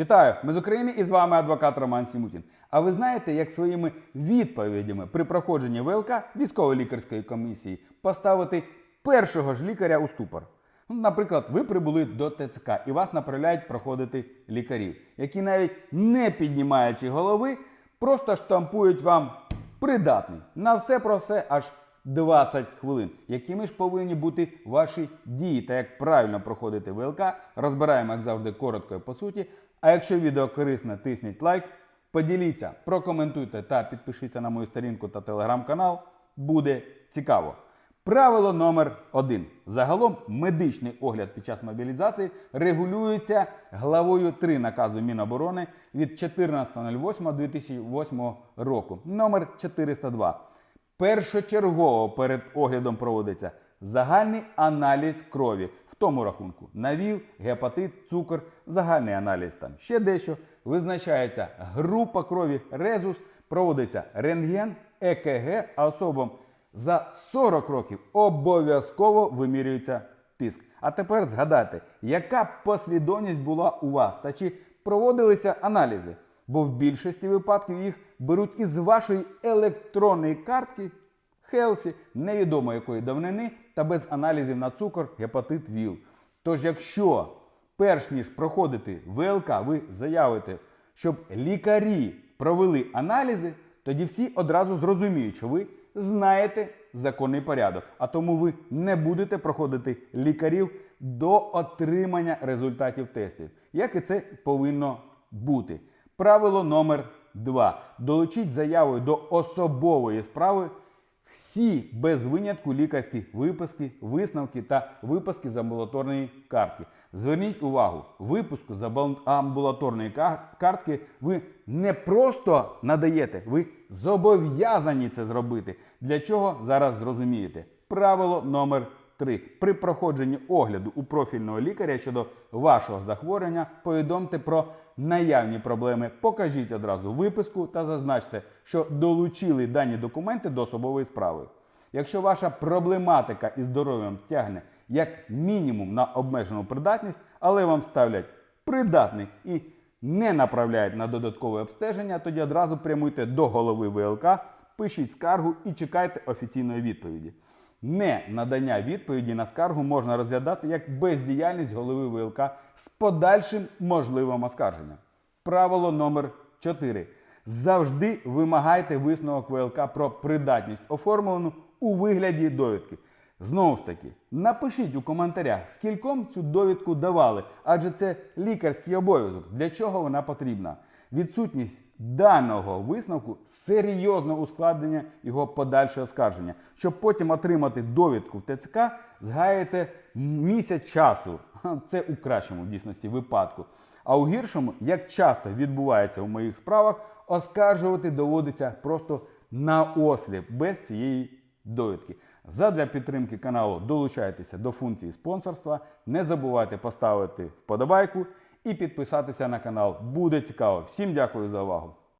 Вітаю! Ми з України і з вами адвокат Роман Сімутін. А ви знаєте, як своїми відповідями при проходженні ВЛК військово-лікарської комісії поставити першого ж лікаря у ступор? Ну, Наприклад, ви прибули до ТЦК і вас направляють проходити лікарів, які навіть не піднімаючи голови, просто штампують вам придатний на все про все аж 20 хвилин. Якими ж повинні бути ваші дії та як правильно проходити ВЛК, розбираємо, як завжди, коротко і по суті. А якщо відео корисне, тисніть лайк, поділіться, прокоментуйте та підпишіться на мою сторінку та телеграм-канал. Буде цікаво. Правило номер один. Загалом медичний огляд під час мобілізації регулюється главою 3 наказу Міноборони від 14.08.2008 року номер 402. Першочергово перед оглядом проводиться загальний аналіз крові, тому рахунку навіл, гепатит, цукор, загальний аналіз там ще дещо. Визначається група крові резус, проводиться рентген, ЕКГ, а особам за 40 років обов'язково вимірюється тиск. А тепер згадайте, яка послідовність була у вас та чи проводилися аналізи? Бо в більшості випадків їх беруть із вашої електронної картки Хелсі, невідомо якої давнини, та без аналізів на цукор, гепатит ВІЛ. Тож, якщо перш ніж проходити ВЛК, ви заявите, щоб лікарі провели аналізи, тоді всі одразу зрозуміють, що ви знаєте законний порядок, а тому ви не будете проходити лікарів до отримання результатів тестів, як і це повинно бути. Правило номер 2. Долучіть заявою до особової справи всі без винятку лікарські виписки, висновки та виписки з амбулаторної картки. Зверніть увагу, випуску з амбу- амбулаторної ка- картки ви не просто надаєте, ви зобов'язані це зробити. Для чого зараз зрозумієте? Правило номер 3. При проходженні огляду у профільного лікаря щодо вашого захворювання повідомте про наявні проблеми. Покажіть одразу виписку та зазначте, що долучили дані документи до особової справи. Якщо ваша проблематика із здоров'ям тягне як мінімум на обмежену придатність, але вам ставлять придатний і не направляють на додаткове обстеження, тоді одразу прямуйте до голови ВЛК, пишіть скаргу і чекайте офіційної відповіді. Не надання відповіді на скаргу можна розглядати як бездіяльність голови ВЛК з подальшим можливим оскарженням. Правило номер 4. Завжди вимагайте висновок ВЛК про придатність оформлену у вигляді довідки. Знову ж таки, напишіть у коментарях, скільком цю довідку давали, адже це лікарський обов'язок, для чого вона потрібна. Відсутність даного висновку серйозно ускладнення його подальше оскарження. Щоб потім отримати довідку в ТЦК, згаєте місяць часу. Це у кращому в дійсності випадку. А у гіршому, як часто відбувається у моїх справах, оскаржувати доводиться просто на осліп без цієї довідки. Задля підтримки каналу долучайтеся до функції спонсорства. Не забувайте поставити вподобайку і підписатися на канал. Буде цікаво. Всім дякую за увагу.